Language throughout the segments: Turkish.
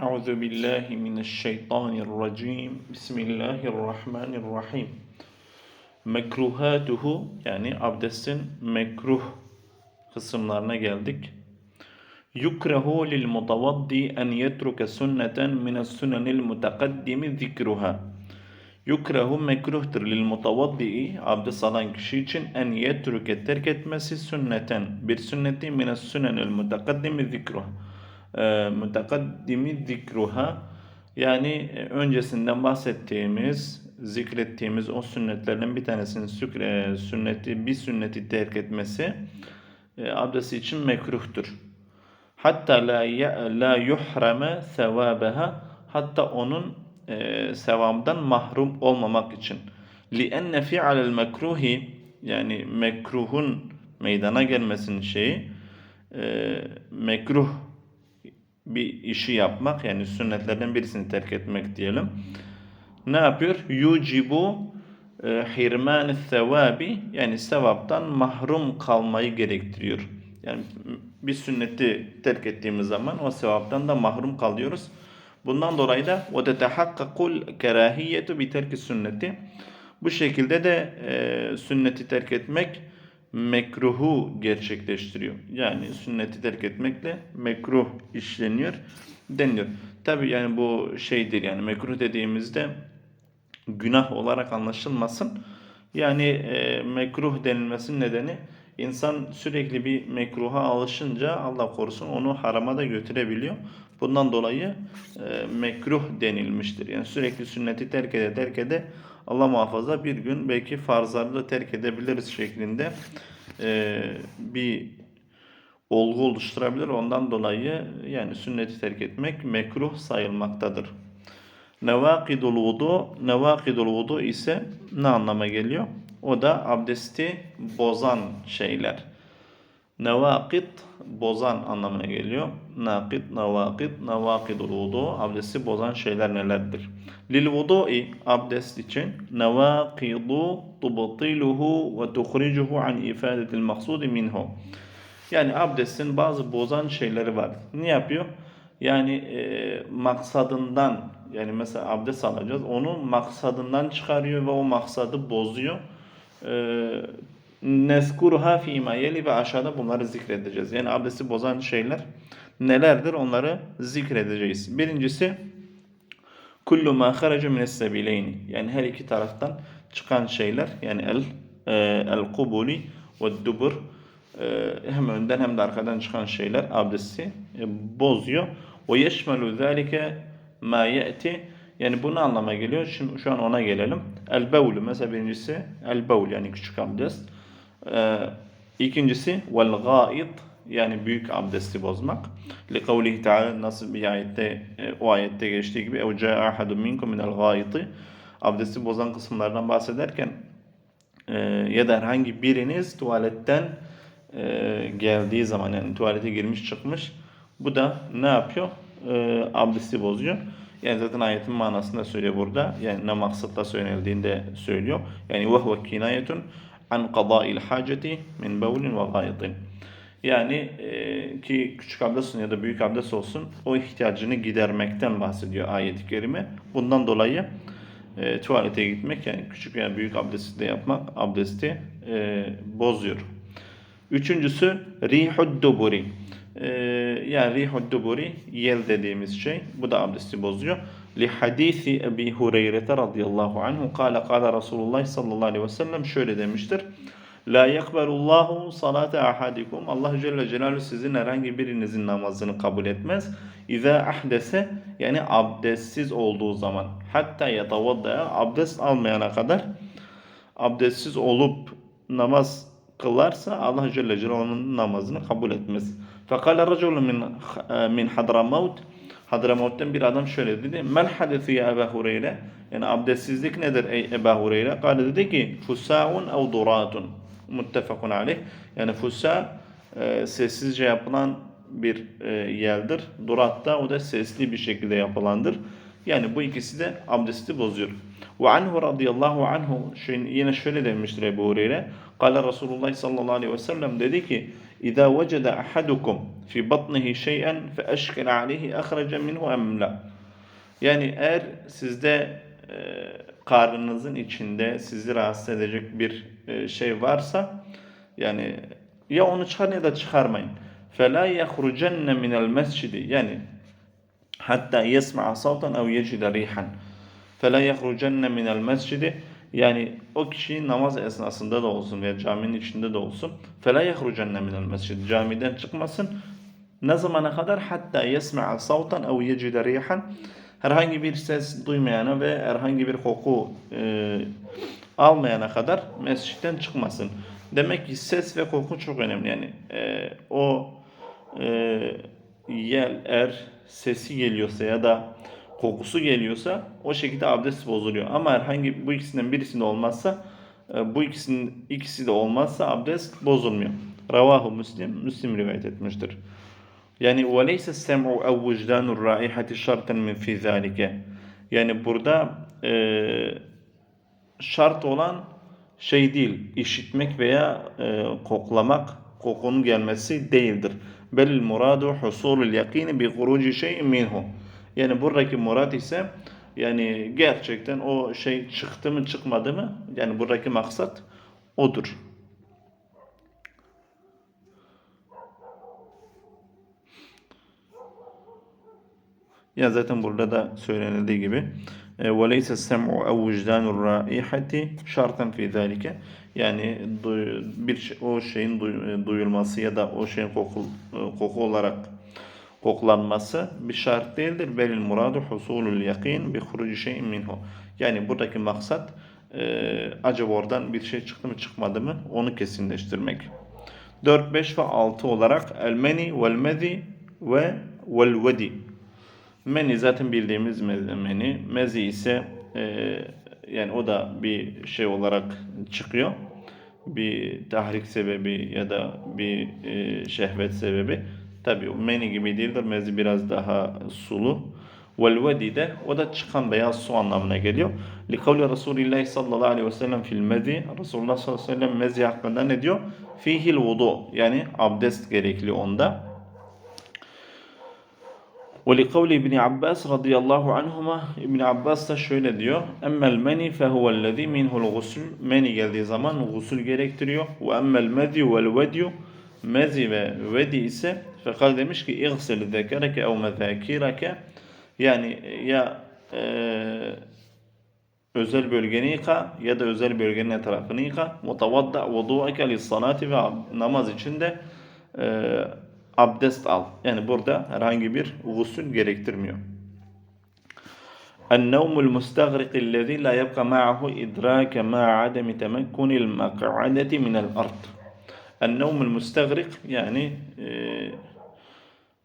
أعوذ بالله من الشيطان الرجيم بسم الله الرحمن الرحيم Mekruhatuhu yani abdestin mekruh kısımlarına geldik. Yukrahu lil mutavaddi en yetruke sünneten mines sünenil mutakaddimi zikruha. Yukrahu mekruhtur lil mutavaddi abdest alan kişi için en yetruke terk etmesi sünneten bir sünneti mines sünenil mutakaddimi zikruha. Ee, mutakaddimi zikruha yani e, öncesinden bahsettiğimiz, zikrettiğimiz o sünnetlerden bir tanesinin sükre, sünneti, bir sünneti terk etmesi e, abdesti için mekruhtur. Hatta la, ya- la yuhrame sevabeha hatta onun e, sevabından mahrum olmamak için. لِأَنَّ فِعَلَ الْمَكْرُهِ yani mekruhun meydana gelmesinin şeyi e, mekruh bir işi yapmak yani sünnetlerden birisini terk etmek diyelim. Ne yapıyor? Yucibu e, hirman sevabi yani sevaptan mahrum kalmayı gerektiriyor. Yani bir sünneti terk ettiğimiz zaman o sevaptan da mahrum kalıyoruz. Bundan dolayı da o da tehakkakul kerahiyetu bi terki sünneti. Bu şekilde de e, sünneti terk etmek mekruhu gerçekleştiriyor. Yani sünneti terk etmekle mekruh işleniyor deniliyor. Tabi yani bu şeydir yani mekruh dediğimizde günah olarak anlaşılmasın. Yani e, mekruh denilmesinin nedeni insan sürekli bir mekruha alışınca Allah korusun onu harama da götürebiliyor. Bundan dolayı e, mekruh denilmiştir. Yani sürekli sünneti terk ede terk ede Allah muhafaza bir gün belki farzları da terk edebiliriz şeklinde e, bir olgu oluşturabilir. Ondan dolayı yani sünneti terk etmek mekruh sayılmaktadır. Nevakidul vudu, nevakidul vudu ise ne anlama geliyor? O da abdesti bozan şeyler. Nevakid bozan anlamına geliyor. Nakid, nevakid, nevakidul vudu abdesti bozan şeyler nelerdir? Lil vudu'i abdest için nevakidu tubtiluhu ve tuhricuhu an ifadetil maksudi minhu. Yani abdestin bazı bozan şeyleri var. Ne yapıyor? Yani e, maksadından yani mesela abdest alacağız. Onu maksadından çıkarıyor ve o maksadı bozuyor. E, Neskuruha fîmâ yeli ve aşağıda bunları zikredeceğiz. Yani abdesti bozan şeyler nelerdir onları zikredeceğiz. Birincisi kullu ma haraca mines. Yani her iki taraftan çıkan şeyler yani el e, el kubuli ve dubur e, hem önden hem de arkadan çıkan şeyler abdesti e, bozuyor. Ve yeşmelu zâlike ma ye'ti yani bunu anlama geliyor. Şimdi şu an ona gelelim. El bevlu mesela birincisi el bevl yani küçük abdest. Ee, ikincisi vel gâid yani büyük abdesti bozmak. Li kavlihi teala nasıl bir ayette e, o ayette geçtiği gibi evce ahadun minkum minel gâiti abdesti bozan kısımlardan bahsederken e, ya da herhangi biriniz tuvaletten e, geldiği zaman yani tuvalete girmiş çıkmış bu da ne yapıyor? Abdesti bozuyor. Yani zaten ayetin manasında söylüyor burada. Yani ne maksatla söylenildiğinde söylüyor. Yani vehve kinayetun an qada'il haceti min bevlin ve gaytin. Yani e, ki küçük abdest ya da büyük abdest olsun o ihtiyacını gidermekten bahsediyor ayet-i kerime. Bundan dolayı e, tuvalete gitmek yani küçük yani büyük abdesti de yapmak abdesti e, bozuyor. Üçüncüsü rihud duburi. Ee, yani rihud duburi yel dediğimiz şey. Bu da abdesti bozuyor. Li hadisi Ebi Hureyre radıyallahu anhu kâle kâle Resulullah sallallahu aleyhi ve sellem şöyle demiştir. La yakberullahu salate ahadikum. Allah Celle Celaluhu sizin herhangi birinizin namazını kabul etmez. İza ahdese yani abdestsiz olduğu zaman. Hatta yatavadda abdest almayana kadar abdestsiz olup namaz kılarsa Allah Celle Celaluhu'nun namazını kabul etmez. Fekale raculun min, min Hadramavt Hadramavt'tan bir adam şöyle dedi. Mel hadesi ya Ebu Hureyre? Yani abdestsizlik nedir ey Ebu Hureyre? Kale dedi ki fusaun ev duratun. Muttefakun aleyh. Yani fusa e, sessizce yapılan bir e, yerdir. Durat da o da sesli bir şekilde yapılandır. Yani bu ikisi de abdesti bozuyor. Ve anhu radıyallahu anhu yine şöyle demiştir Ebu Hureyre. Kale Resulullah sallallahu aleyhi ve sellem dedi ki إذا وجد أحدكم في بطنه شيئا فأشكل عليه أخرج منه أم لا Yani eğer sizde e, karnınızın içinde sizi rahatsız edecek bir e, şey varsa yani ya onu çıkarın ya da çıkarmayın. فَلَا يَخْرُجَنَّ مِنَ الْمَسْجِدِ Yani hatta yesma'a savtan ev yecide rihan. فَلَا يَخْرُجَنَّ مِنَ الْمَسْجِدِ yani o kişi namaz esnasında da olsun veya caminin içinde de olsun fela yahrucenne minel mescid camiden çıkmasın ne zamana kadar hatta yesma'a savtan ev yecide rihan herhangi bir ses duymayana ve herhangi bir koku e, almayana kadar mescitten çıkmasın. Demek ki ses ve koku çok önemli. Yani e, o e, yel eğer sesi geliyorsa ya da kokusu geliyorsa o şekilde abdest bozuluyor. Ama herhangi bu ikisinden birisinde olmazsa e, bu ikisinin ikisi de olmazsa abdest bozulmuyor. Ravahu Müslim, Müslim rivayet etmiştir. Yani وَلَيْسَ السَّمْعُ اَوْ وُجْدَانُ الرَّائِحَةِ شَرْطًا مِنْ فِي ذَٰلِكَ Yani burada e, şart olan şey değil, işitmek veya e, koklamak, kokunun gelmesi değildir. Belil muradu husulul yakini bi huruci şeyin minhu. Yani buradaki murad ise yani gerçekten o şey çıktı mı çıkmadı mı? Yani buradaki maksat odur. Ya zaten burada da söylenildiği gibi وَلَيْسَ السَّمْعُ اَوْ وُجْدَانُ الرَّائِحَةِ شَرْطًا فِي ذَٰلِكَ Yani duy- bir şey- o şeyin duy- duyulması ya da o şeyin koku, koku olarak koklanması bir şart değildir. Belil muradu husulul yakin bi huruci şeyin minhu. Yani buradaki maksat e, acaba oradan bir şey çıktı mı çıkmadı mı onu kesinleştirmek. 4, 5 ve 6 olarak el-meni vel-mezi ve vel-vedi. Meni zaten bildiğimiz me- meni. Mezi ise e, yani o da bir şey olarak çıkıyor. Bir tahrik sebebi ya da bir e, şehvet sebebi. Tabi meni gibi değildir. Mezi biraz daha sulu. Vel vedi de o da çıkan beyaz su anlamına geliyor. Li kavli Resulullah sallallahu aleyhi ve sellem fil mezi. Resulullah sallallahu aleyhi ve sellem mezi hakkında ne diyor? Fihil vudu yani abdest gerekli onda. ولقول ابن عباس رضي الله عنهما İbn Abbas da şöyle diyor. Emmel meni fehuvel minhul gusl. Meni geldiği zaman gusül gerektiriyor. Ve emmel medi vel vedyu. Mezi ve vedi ise fekal demiş ki İğsil zekereke ev mezakireke. Yani ya e, özel bölgeni yıka ya da özel bölgenin etrafını yıka. Mutavadda vudu'ake lissalati ve namaz için de e, abdest al. Yani burada herhangi bir gusül gerektirmiyor. النوم المستغرق الذي لا يبقى معه إدراك مع عدم تمكن المقعدة من الأرض. النوم المستغرق yani e,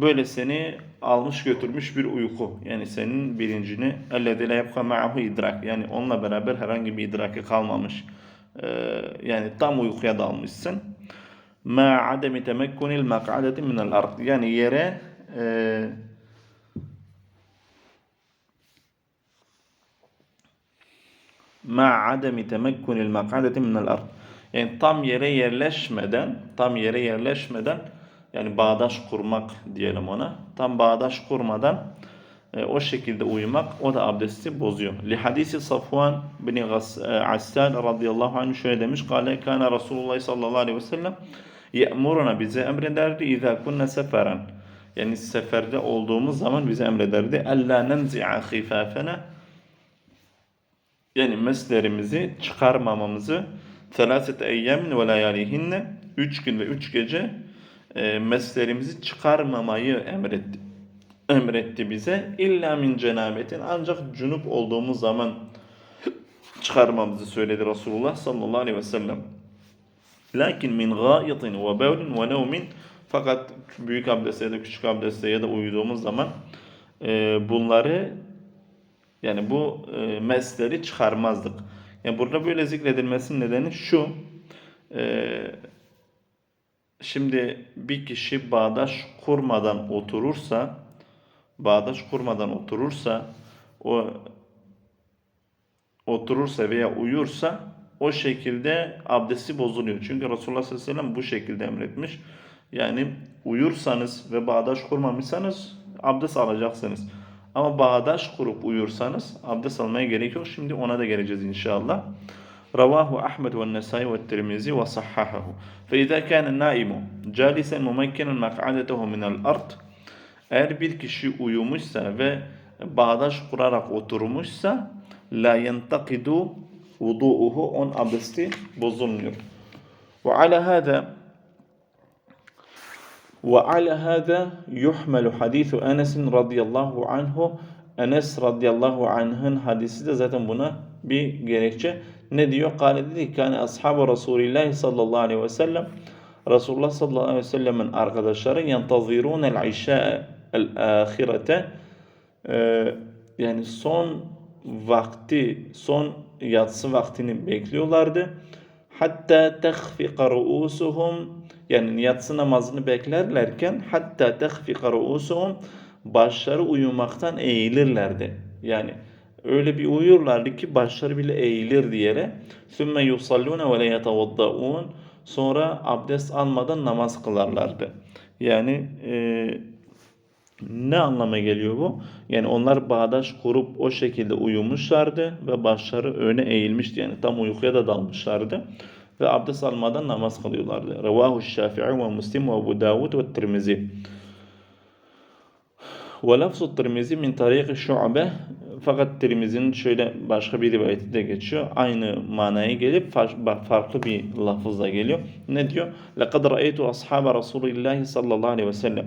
böyle seni almış götürmüş bir uyku. Yani senin bilincini ellezî la yebka ma'ahu idrak. Yani onunla beraber herhangi bir idraki kalmamış. E, yani tam uykuya dalmışsın ma ademi temekkunil mak'adeti minel ard. Yani yere e, ma ademi temekkunil mak'adeti minel ard. Yani tam yere yerleşmeden, tam yere yerleşmeden yani bağdaş kurmak diyelim ona. Tam bağdaş kurmadan e, o şekilde uyumak o da abdesti bozuyor. Li hadisi Safvan bin e, Assal radıyallahu anh şöyle demiş. Kale kana Resulullah sallallahu aleyhi ve sellem ye'muruna bize emrederdi izâ kunne seferen. Yani seferde olduğumuz zaman bize emrederdi. Ella nenzi'a khifafena yani meslerimizi çıkarmamamızı telaset eyyemin ve layalihinne 3 gün ve 3 gece e, meslerimizi çıkarmamayı emretti. Emretti bize. İlla min cenabetin ancak cunup olduğumuz zaman çıkarmamızı söyledi Resulullah sallallahu aleyhi ve sellem. Lakin min gâitin ve bevlin ve nevmin fakat büyük abdestte ya da küçük abdestte ya da uyuduğumuz zaman e, bunları yani bu e, mesleri çıkarmazdık. Yani burada böyle zikredilmesinin nedeni şu. E, şimdi bir kişi bağdaş kurmadan oturursa bağdaş kurmadan oturursa o oturursa veya uyursa o şekilde abdesti bozuluyor. Çünkü Resulullah sallallahu aleyhi ve sellem bu şekilde emretmiş. Yani uyursanız ve bağdaş kurmamışsanız abdest alacaksınız. Ama bağdaş kurup uyursanız abdest almaya gerek yok. Şimdi ona da geleceğiz inşallah. رواه أحمد والنسائي والترمذي وصححه فإذا كان النائم جالسا ممكنا مقعدته من الأرض eğer bir kişi uyumuşsa ve bağdaş kurarak oturmuşsa la yentakidu vudu'uhu on abdesti bozulmuyor. Ve ala hada ve ala hada yuhmelu hadisu Enes radıyallahu anhu Enes radıyallahu anh'ın hadisi de zaten buna bir gerekçe. Ne diyor? Kale dedi ki yani ashabı Resulullah sallallahu aleyhi ve sellem Resulullah sallallahu aleyhi ve sellemin arkadaşları yentazirun el işa el ahirete Ee, yani son vakti son yatsı vaktini bekliyorlardı. Hatta tehfika ruusuhum yani yatsı namazını beklerlerken hatta tehfika ruusuhum başları uyumaktan eğilirlerdi. Yani öyle bir uyurlardı ki başları bile eğilir diyerek. Sümme yusallune ve le yetevaddaun sonra abdest almadan namaz kılarlardı. Yani e, ne anlama geliyor bu? Yani onlar bağdaş kurup o şekilde uyumuşlardı ve başları öne eğilmişti. Yani tam uykuya da dalmışlardı. Ve abdest almadan namaz kılıyorlardı. Revahu Şafii ve Müslim ve Ebu Davud ve Tirmizi. Ve lafzu Tirmizi min tariqi şu'be fakat Tirmizi'nin şöyle başka bir rivayeti de geçiyor. Aynı manaya gelip farklı bir lafızla geliyor. Ne diyor? لَقَدْ رَأَيْتُ أَصْحَابَ رَسُولِ اللّٰهِ sallallahu aleyhi ve sellem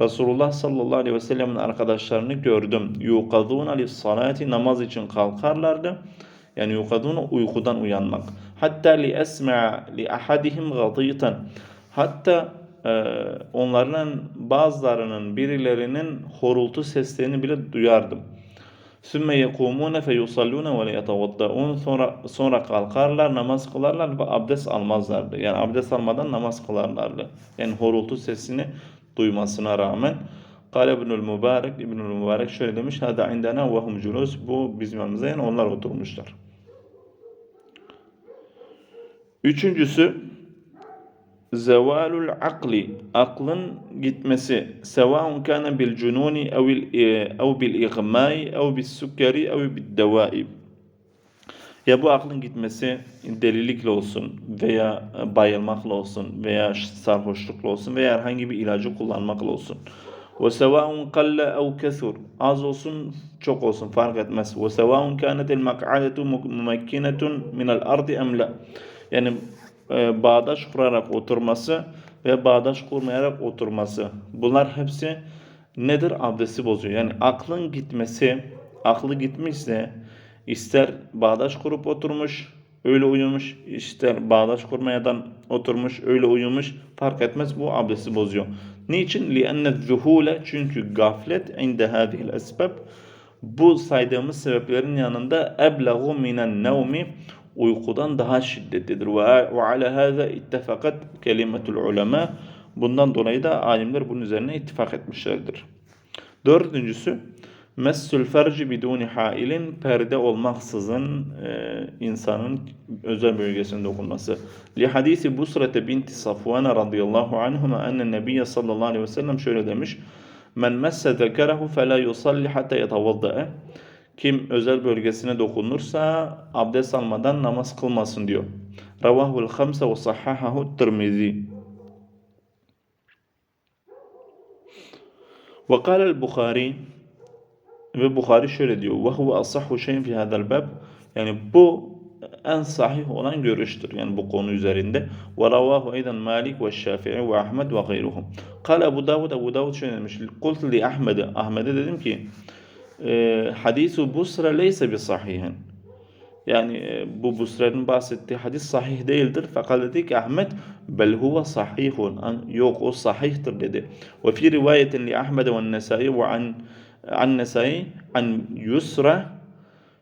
Resulullah sallallahu aleyhi ve sellemin arkadaşlarını gördüm. Yukaduna lis salati namaz için kalkarlardı. Yani yukaduna uykudan uyanmak. Hatta li esma'a li ahadihim gaditan. Hatta e, onların bazılarının birilerinin horultu seslerini bile duyardım. Sümme yekumune fe yusallune ve le yetevaddaun sonra sonra kalkarlar namaz kılarlar ve abdest almazlardı. Yani abdest almadan namaz kılarlardı. Yani horultu sesini duymasına rağmen Kale İbnül Mübarek, İbnül Mübarek şöyle demiş. Hada indena ve hum culus. Bu bizim yanımızda yani onlar oturmuşlar. Üçüncüsü zevalul akli aklın gitmesi sevaun kana bil cununi ev ev bil igmai ev bis sukari ev bil devai ya bu aklın gitmesi delilikle olsun veya bayılmakla olsun veya sarhoşlukla olsun veya herhangi bir ilacı kullanmakla olsun. Ve sevaun kalle ev kesur. Az olsun çok olsun fark etmez. Ve sevaun kânetel mak'adetu mumekkinetun minel ardi em la. Yani e, bağdaş kurarak oturması ve bağdaş kurmayarak oturması. Bunlar hepsi nedir? Abdesti bozuyor. Yani aklın gitmesi, aklı gitmişse İster bağdaş kurup oturmuş, öyle uyumuş, ister bağdaş kurmayadan oturmuş, öyle uyumuş fark etmez bu abdesti bozuyor. Niçin? لِأَنَّ الذُّهُولَ Çünkü gaflet inde هَذِهِ الْأَسْبَبِ Bu saydığımız sebeplerin yanında اَبْلَغُ مِنَ النَّوْمِ uykudan daha şiddetlidir. Ve ala haza ittefakat kelimetul ulema. Bundan dolayı da alimler bunun üzerine ittifak etmişlerdir. Dördüncüsü messül ferci biduni hailin perde olmaksızın e, insanın özel bölgesine dokunması. Li hadisi Busrete binti Safvana radıyallahu anhuma enne nebiye sallallahu aleyhi ve sellem şöyle demiş. Men messe zekerehu fe la yusalli hatta yetavaddae. Kim özel bölgesine dokunursa abdest almadan namaz kılmasın diyor. Ravahul hamse ve sahhahahu tirmizi. Ve kâlel Bukhari ve Bukhari şöyle diyor. Ve huve asahhu şeyin fi hadal bab. Yani bu en sahih olan görüştür. Yani bu konu üzerinde. Ve ravahu eydan Malik ve Şafii ve Ahmed ve gayruhum. Kale Ebu Davud, Ebu Davud şöyle demiş. Kultu li Ahmed'e. Ahmed'e dedim ki e, hadisu Busra leyse bi sahihin. Yani e, bu Busra'nın bahsettiği hadis sahih değildir. Fakat dedi ki Ahmet bel huve sahihun. Yok o sahihtir dedi. Ve fi rivayetin li Ahmed ve Nesai ve an an Nesai an Yusra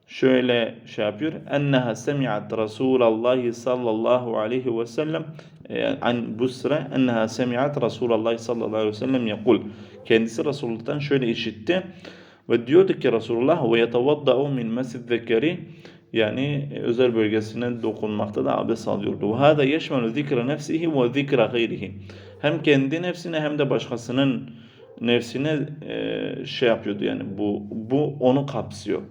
şöyle şey yapıyor. Enneha semi'at Resulallah sallallahu aleyhi ve sellem an Busra enneha semi'at Resulallah sallallahu aleyhi ve sellem yakul. Kendisi Resulullah'tan şöyle işitti. Ve diyordu ki Resulullah ve yetevadda'u min mescid zekeri yani özel bölgesine dokunmakta da abdest alıyordu. Hâzâ yeşmelu zikre nefsihi ve zikre gayrihi. Hem kendi nefsine hem de başkasının nefsine şey yapıyordu yani bu bu onu kapsıyor.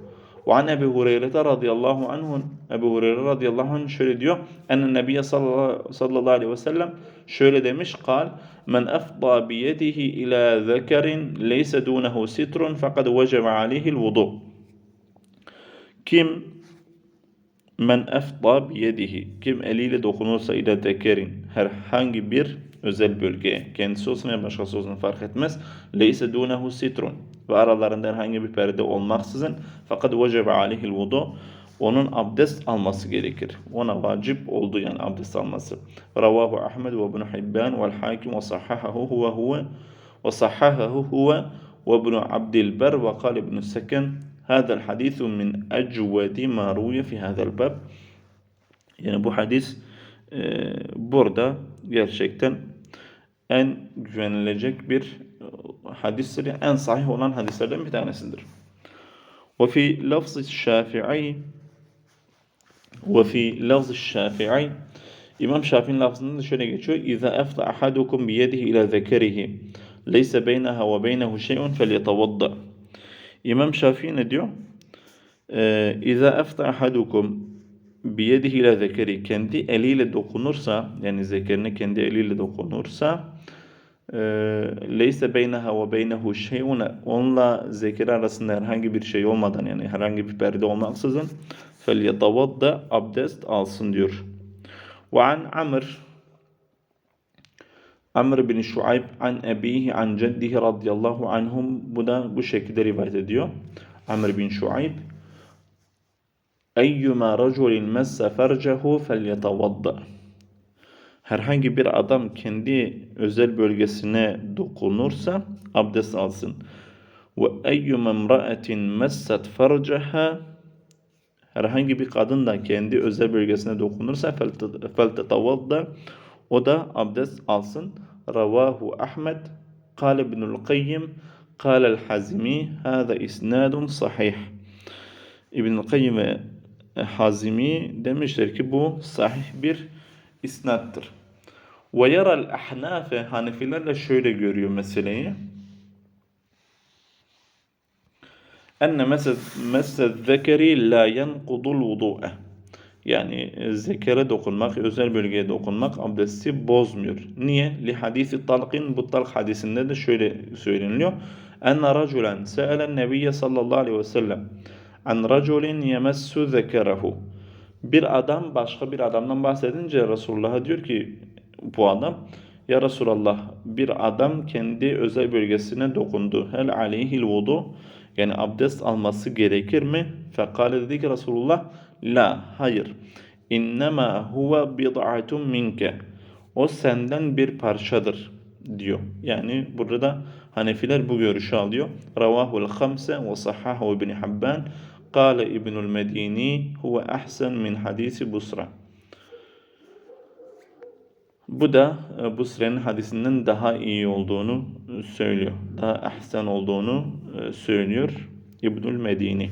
An Ebu Hureyre radıyallahu anhu Ebu Hureyre radıyallahu anh şöyle diyor. Enne Nebiye sallallahu, aleyhi ve sellem şöyle demiş. Kal men efda biyedihi ila zekerin leyse dunehu sitrun fakat vecebe aleyhil vudu. Kim men efda biyedihi kim eliyle dokunursa ile zekerin herhangi bir özel bölgeye kendisi olsun ya başkası olsun fark etmez. Leyse dunehu sitrun ve aralarında herhangi bir perde olmaksızın fakat vecebe aleyhil vudu onun abdest alması gerekir. Ona vacip oldu yani abdest alması. Ravahu Ahmed ve İbn Hibban ve Hakim ve sahahahu huve huve ve sahahahu huve ve İbn Abdilber ve kal İbn Seken هذا الحديث من أجود ما روي في هذا الباب yani bu hadis e, burada gerçekten en güvenilecek bir hadistir. En sahih olan hadislerden bir tanesidir. Lafz Şafii ve fi lafz Şafii İmam Şafii'nin lafzında da şöyle geçiyor. İza efta ahadukum bi yedihi ila zekerihi leyse beyneha ve beynehu. İmam Şafii ne diyor? Ee, İza efta ahadukum biyedihi ile zekeri kendi eliyle dokunursa yani zekerine kendi eliyle dokunursa leyse beyneha ve beynehu şeyun onunla zekeri arasında herhangi bir şey olmadan yani herhangi bir perde olmaksızın yetavadda abdest alsın diyor. Ve an Amr Amr bin Şuayb an ebihi an ceddihi radıyallahu anhum bu da bu şekilde rivayet ediyor. Amr bin Şuayb Eyyuma raculin messe fercehu felyetavadda herhangi bir adam kendi özel bölgesine dokunursa abdest alsın. Ve eyyüme mra'etin messet farcaha herhangi bir kadın da kendi özel bölgesine dokunursa felte feltetavadda o da abdest alsın. Ravahu Ahmed Kale ibnul Kayyim Kale el-Hazimi Hâda isnadun sahih İbnül Kayyim ve Hazimi demişler ki bu sahih bir isnattır. Ve yaral ahnafe Hanefiler de şöyle görüyor meseleyi. Enne mesed zekeri la yenqudul vudu'e. Yani zekere dokunmak, özel bölgeye dokunmak abdesti bozmuyor. Niye? Li hadisi talqin bu talq hadisinde de şöyle söyleniliyor. Enne raculen se'elen nebiyye sallallahu aleyhi ve sellem an raculin yemessu zekerehu. Bir adam başka bir adamdan bahsedince Resulullah'a diyor ki bu adam ya Resulallah bir adam kendi özel bölgesine dokundu. Hel aleyhil vudu yani abdest alması gerekir mi? Fekale dedi ki Resulullah la hayır. İnnemâ huve bid'atun minke. O senden bir parçadır diyor. Yani burada Hanefiler bu görüşü alıyor. Ravahul hamse ve sahahu ibn Habban Kale İbnül Medini huve ahsen min hadisi Busra. Bu da e, Busra'nın hadisinden daha iyi olduğunu söylüyor. Daha ahsen olduğunu e, söylüyor İbnül Medini.